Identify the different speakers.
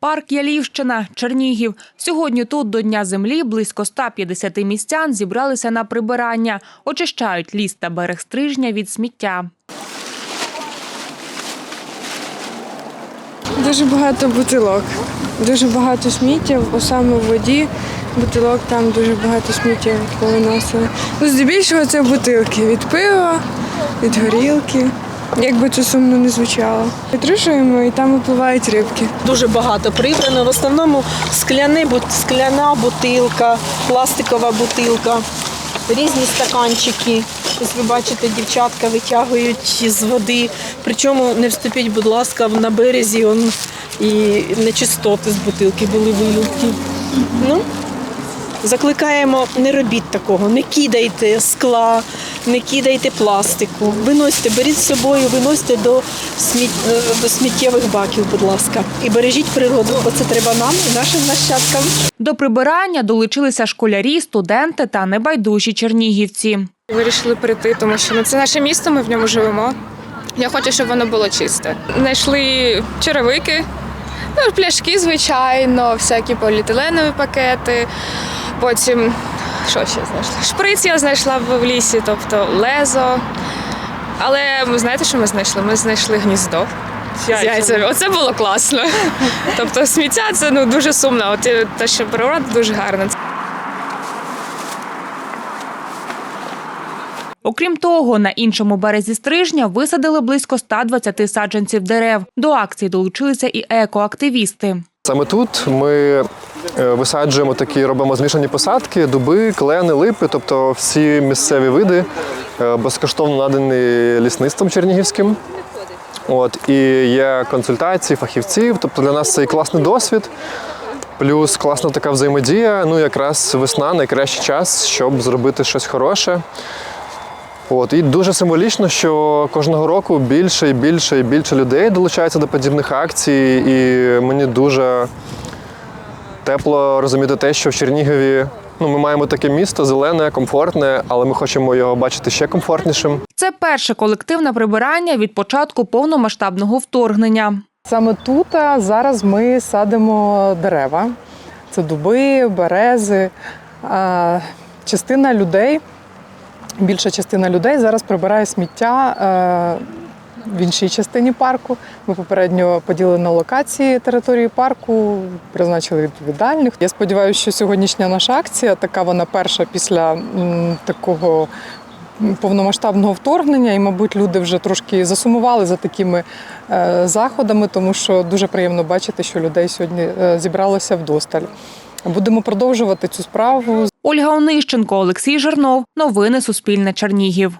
Speaker 1: Парк Ялівщина, Чернігів. Сьогодні тут до Дня землі близько 150 містян зібралися на прибирання, очищають ліс та берег стрижня від сміття.
Speaker 2: Дуже багато бутилок, дуже багато сміття, саме в воді бутилок там дуже багато сміття повиносили. Ну, здебільшого це бутилки від пива, від горілки. Як би це сумно не звучало. Підрушуємо і там випливають рибки.
Speaker 3: Дуже багато прибрано. В основному скляни, скляна бутилка, пластикова бутилка, різні стаканчики. Ось ви бачите, дівчатка витягують з води. Причому не вступіть, будь ласка, на березі он, і нечистоти з бутилки були вилюбки. Ну, Закликаємо, не робіть такого, не кидайте скла, не кидайте пластику. Виносьте, беріть з собою, виносьте до, сміт... е, до сміттєвих баків, будь ласка. І бережіть природу, бо це треба нам і нашим нащадкам.
Speaker 1: До прибирання долучилися школярі, студенти та небайдужі чернігівці.
Speaker 4: Вирішили прийти, тому що ну, це наше місто, ми в ньому живемо. Я хочу, щоб воно було чисте. Знайшли черевики, ну, пляшки, звичайно, всякі поліетиленові пакети. Потім, що ще знайшла? Шприц я знайшла в лісі, тобто лезо. Але ви знаєте, що ми знайшли? Ми знайшли гніздо. З яйцями. Оце було класно. Тобто сміття це ну, дуже сумно. От те, що природа дуже гарна.
Speaker 1: Окрім того, на іншому березі стрижня висадили близько 120 саджанців дерев. До акції долучилися і екоактивісти.
Speaker 5: Саме тут ми е, висаджуємо такі, робимо змішані посадки, дуби, клени, липи, тобто всі місцеві види е, безкоштовно надані лісництвом чернігівським. От, і є консультації фахівців, тобто для нас це і класний досвід. Плюс класна така взаємодія. Ну, якраз весна найкращий час, щоб зробити щось хороше. От, і дуже символічно, що кожного року більше і більше і більше людей долучаються до подібних акцій, і мені дуже тепло розуміти те, що в Чернігові ну, ми маємо таке місто зелене, комфортне, але ми хочемо його бачити ще комфортнішим.
Speaker 1: Це перше колективне прибирання від початку повномасштабного вторгнення.
Speaker 6: Саме тут а, зараз ми садимо дерева. Це дуби, берези. Частина людей, більша частина людей зараз прибирає сміття е, в іншій частині парку. Ми попередньо поділили на локації території парку, призначили відповідальних. Я сподіваюся, що сьогоднішня наша акція, така вона перша після такого повномасштабного вторгнення, і, мабуть, люди вже трошки засумували за такими е, заходами, тому що дуже приємно бачити, що людей сьогодні е, зібралося вдосталь. Будемо продовжувати цю справу.
Speaker 1: Ольга Онищенко, Олексій Жернов. Новини Суспільне Чернігів.